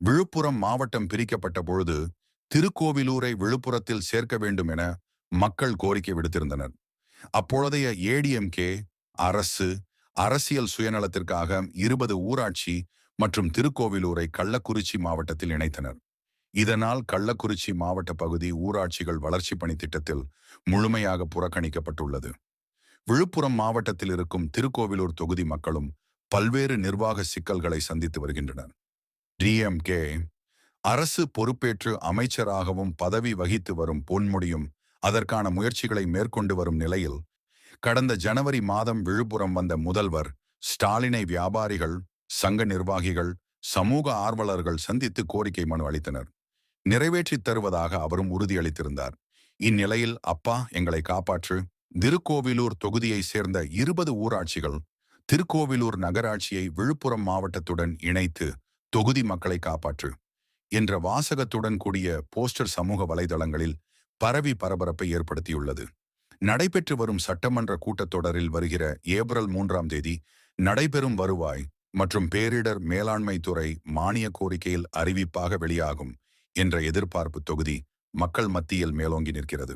விழுப்புரம் மாவட்டம் பிரிக்கப்பட்ட பொழுது திருக்கோவிலூரை விழுப்புரத்தில் சேர்க்க வேண்டும் என மக்கள் கோரிக்கை விடுத்திருந்தனர். அப்பொழுதைய ஏடிஎம்கே அரசு அரசியல் சுயநலத்திற்காக இருபது ஊராட்சி மற்றும் திருக்கோவிலூரை கள்ளக்குறிச்சி மாவட்டத்தில் இணைத்தனர். இதனால் கள்ளக்குறிச்சி மாவட்ட பகுதி ஊராட்சிகள் வளர்ச்சி பணி திட்டத்தில் முழுமையாக புறக்கணிக்கப்பட்டுள்ளது. விழுப்புரம் மாவட்டத்தில் இருக்கும் திருக்கோவிலூர் தொகுதி மக்களும் பல்வேறு நிர்வாக சிக்கல்களை சந்தித்து வருகின்றனர். டிஎம்கே அரசு பொறுப்பேற்று அமைச்சராகவும் பதவி வகித்து வரும் பொன்முடியும் அதற்கான முயற்சிகளை மேற்கொண்டு வரும் நிலையில் கடந்த ஜனவரி மாதம் விழுப்புரம் வந்த முதல்வர் ஸ்டாலினை வியாபாரிகள் சங்க நிர்வாகிகள் சமூக ஆர்வலர்கள் சந்தித்து கோரிக்கை மனு அளித்தனர். நிறைவேற்றித் தருவதாக அவரும் உறுதியளித்திருந்தார். இந்நிலையில் அப்பா எங்களை காப்பாற்று. திருக்கோவிலூர் தொகுதியை சேர்ந்த இருபது ஊராட்சிகள் திருக்கோவிலூர் நகராட்சியை விழுப்புரம் மாவட்டத்துடன் இணைத்து தொகுதி மக்களை காப்பாற்று என்ற வாசகத்துடன் கூடிய போஸ்டர் சமூக வலைதளங்களில் பரவி பரபரப்பை ஏற்படுத்தியுள்ளது. நடைபெற்று வரும் சட்டமன்ற கூட்டத்தொடரில் வருகிற ஏப்ரல் மூன்றாம் தேதி நடைபெறும் வருவாய் மற்றும் பேரிடர் மேலாண்மை துறை மானிய கோரிக்கையில் அறிவிப்பாக வெளியாகும் என்ற எதிர்பார்ப்பு தொகுதி மக்கள் மத்தியில் மேலோங்கி நிற்கிறது.